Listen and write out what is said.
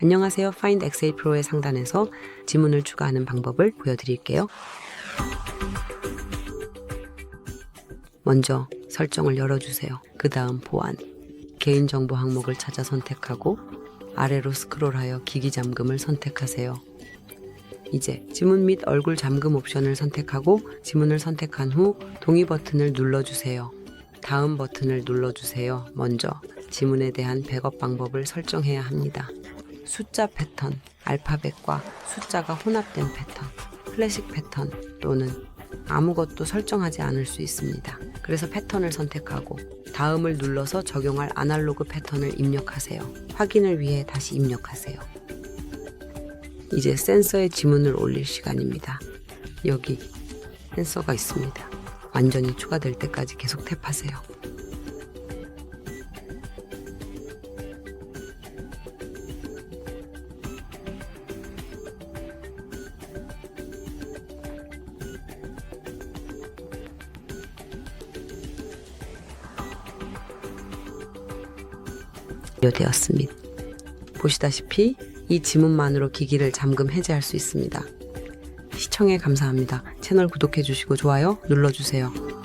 안녕하세요. Find Excel Pro의 상단에서 지문을 추가하는 방법을 보여드릴게요. 먼저 설정을 열어주세요. 그 다음 보안, 개인정보 항목을 찾아 선택하고 아래로 스크롤하여 기기 잠금을 선택하세요. 이제 지문 및 얼굴 잠금 옵션을 선택하고 지문을 선택한 후 동의 버튼을 눌러주세요. 다음 버튼을 눌러주세요. 먼저 지문에 대한 백업 방법을 설정해야 합니다. 숫자 패턴, 알파벳과 숫자가 혼합된 패턴, 클래식 패턴 또는 아무것도 설정하지 않을 수 있습니다. 그래서 패턴을 선택하고 다음을 눌러서 적용할 아날로그 패턴을 입력하세요. 확인을 위해 다시 입력하세요. 이제 센서에 지문을 올릴 시간입니다. 여기 센서가 있습니다. 완전히 추가될 때까지 계속 탭하세요. 완료되었습니다. 보시다시피 이 지문만으로 기기를 잠금 해제할 수 있습니다. 시청에 감사합니다. 채널 구독해주시고 좋아요 눌러주세요.